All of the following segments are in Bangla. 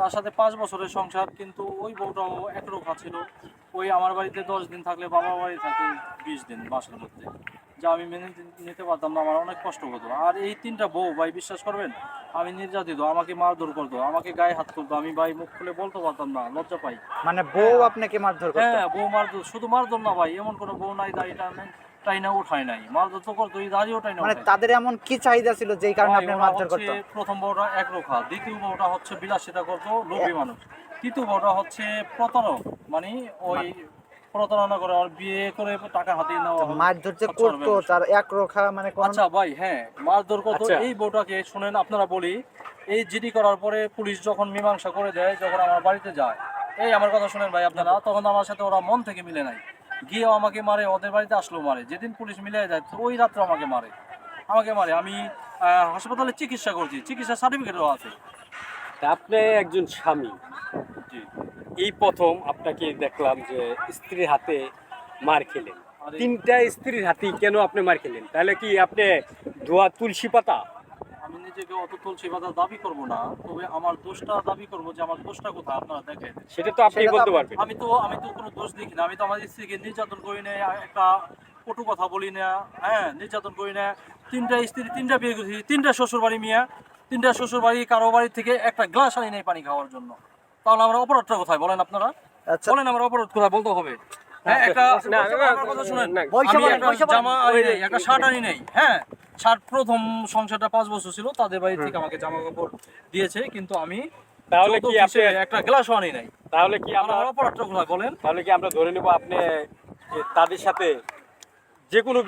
তার সাথে পাঁচ বছরের সংসার কিন্তু ওই বউটাও একরোখা ছিল। ওই আমার বাড়িতে দশ দিন থাকলে বাবার বাড়ি থাকে বিশ দিন মাসের মধ্যে। যা আমি মেনে নিতে পারতাম না আমার অনেক কষ্ট হতো। আর এই তিনটা বউ ভাই বিশ্বাস করবেন? আমি নির্যাতিত আমাকে মারধর করতো আমাকে গায়ে হাত করতো আমি ভাই মুখ খুলে বলতে পারতাম না লজ্জা পাই। মানে বউ আপনাকে মারধর হ্যাঁ বউ মারধর শুধু মারধর না ভাই এমন কোনো বউ নাই দাড়িটা টাই না উঠায় নাই মারধর তো করতো এই দাড়ি না মানে তাদের এমন কি চাহিদা ছিল যেই কারণে ওরা মারধর করতো? প্রথম বউটা একরোখা দ্বিতীয় বউটা হচ্ছে বিলাসিতা করতো লোভী মানুষ। তৃতীয় বউটা হচ্ছে প্রতারক মানে ওই প্রতারণা করে আর বিয়ে করে টাকা হাতিয়ে নেওয়া মারধর যে করতো তার এক রোখা মানে আচ্ছা ভাই হ্যাঁ মারধর করতো। আচ্ছা। এই বউটাকে শুনেন আপনারা বলি এই জিডি করার পরে পুলিশ যখন মীমাংসা করে দেয় যখন আমার বাড়িতে যায় এই আমার কথা শুনেন ভাই আপনারা তখন আমার সাথে ওরা মন থেকে মিলে নাই। গিয়েও আমাকে মারে ওদের বাড়িতে আসলো মারে। যেদিন পুলিশ মিলে যায় ওই রাত্রে আমাকে মারে। আমাকে মারে। আমি হাসপাতালে চিকিৎসা করছি। চিকিৎসা সার্টিফিকেটও আছে। আপনি একজন স্বামী। জি। এই প্রথম আপনাকে দেখলাম যে স্ত্রীর হাতে মার খেলেন। তিনটা স্ত্রীর হাতে কেন আপনি মার খেলেন? তাহলে কি আপনি ধোয়া তুলসী পাতা? নিজেকে অত তুলসী পাতা দাবি করব না তবে আমার দোষটা দাবি করব যে আমার দোষটা কোথায় আপনারা দেখেন। সেটা তো আপনি বলতে পারবেন। আমি তো আমি তো কোনো দোষ দেখি না আমি তো আমার স্ত্রীকে নির্যাতন করি না একটা কটু কথা বলি না হ্যাঁ নির্যাতন করি না। তিনটা স্ত্রী তিনটা বিয়ে করেছি তিনটা শ্বশুর বাড়ি মিয়া তিনটা শ্বশুর বাড়ি কারও বাড়ি থেকে একটা গ্লাস আনি নাই পানি খাওয়ার জন্য। তাহলে আমার অপরাধটা কোথায় বলেন আপনারা। আচ্ছা। বলেন আমার অপরাধ কোথায় বলতে হবে। হ্যাঁ একটা কথা শুনেন। জামা একটা শার্ট আনি নাই হ্যাঁ। শার্ট প্রথম সংসারটা পাঁচ বছর ছিল তাদের বাড়ি থেকে আমাকে জামা কাপড় দিয়েছে কিন্তু আমি তাহলে কি আপনি একটা গ্লাসও আনি নাই। তাহলে কি আমরা আমার অপরাধটা কোথায় বলেন। তাহলে কি আমরা ধরে নেব আপনি তাদের সাথে যে কোনো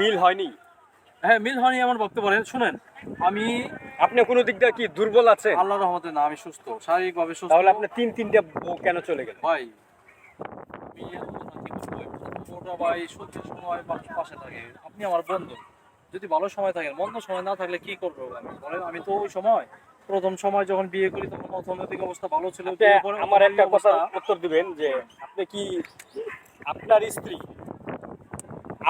মিল হয়নি? হ্যাঁ মিল হয়নি এমন ভাবতে পারেন শুনেন আমি আপনি কোনো দিক দিয়ে কি দুর্বল আছে আল্লাহ রহমতে না আমি সুস্থ শারীরিকভাবে সুস্থ। তাহলে আপনি তিন তিনটা বউ কেন চলে গেলেন? ভাই আমি এত? ওটা ভাই সত্যি সময় পাশে থাকে। আপনি আমার বন্ধু। যদি ভালো সময় থাকেন মন্দ সময় না থাকলে কি করব? বলেন আমি তো ওই সময় প্রথম সময় যখন বিয়ে করি তখন অর্থনৈতিক অবস্থা ভালো ছিল আমার একটা কথা উত্তর দিবেন যে আপনি কি আপনার স্ত্রী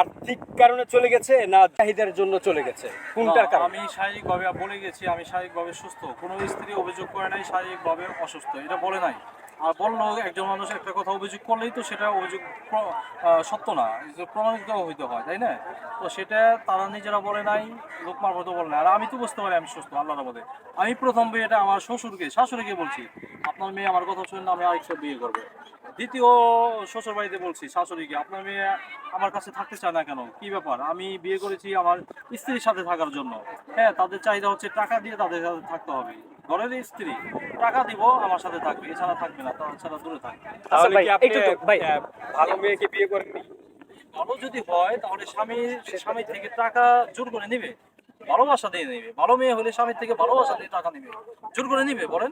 আর্থিক কারণে চলে গেছে না চাহিদার জন্য চলে গেছে? কোনটার না, কারণে? আমি শারীরিকভাবে বলে গেছি আমি শারীরিকভাবে সুস্থ। কোনো স্ত্রী অভিযোগ করে নাই শারীরিকভাবে অসুস্থ। এটা বলে নাই। আর বলল একজন মানুষ একটা কথা অভিযোগ করলেই তো সেটা অভিযোগ সত্য না এটা প্রমাণিত হইতে হয়, তাই না? তো সেটা তারা নিজেরা বলে নাই লোক মারফত বলে নাই। আর আমি তো বুঝতে পারি আমি সুস্থ, আল্লাহর মধ্যে আমি প্রথম বিয়েটা আমার শ্বশুরকে, শাশুড়িকে বলছি। আপনার মেয়ে আমার কথা শুনে আমি আরেকটা বিয়ে করব। দ্বিতীয় শ্বশুর বাড়িতে বলছি, শাশুড়িকে, আপনার মেয়ে আমার কাছে থাকতে চায় না কেন? কি ব্যাপার? আমি বিয়ে করেছি আমার স্ত্রীর সাথে থাকার জন্য। হ্যাঁ তাদের চাহিদা হচ্ছে টাকা দিয়ে তাদের সাথে থাকতে হবে। ঘরের স্ত্রী টাকা দিব আমার সাথে থাকবে এছাড়া থাকবে না তাছাড়া দূরে থাকবে। তাহলে কি আপনি ভাই। ভালো মেয়েকে বিয়ে করেননি ভালো যদি হয় তাহলে স্বামী স্বামী থেকে টাকা জোর করে নিবে ভালোবাসা দিয়ে নিবে। ভালো মেয়ে হলে স্বামীর থেকে ভালোবাসা দিয়ে টাকা নিবে। জোর করে নিবে বলেন।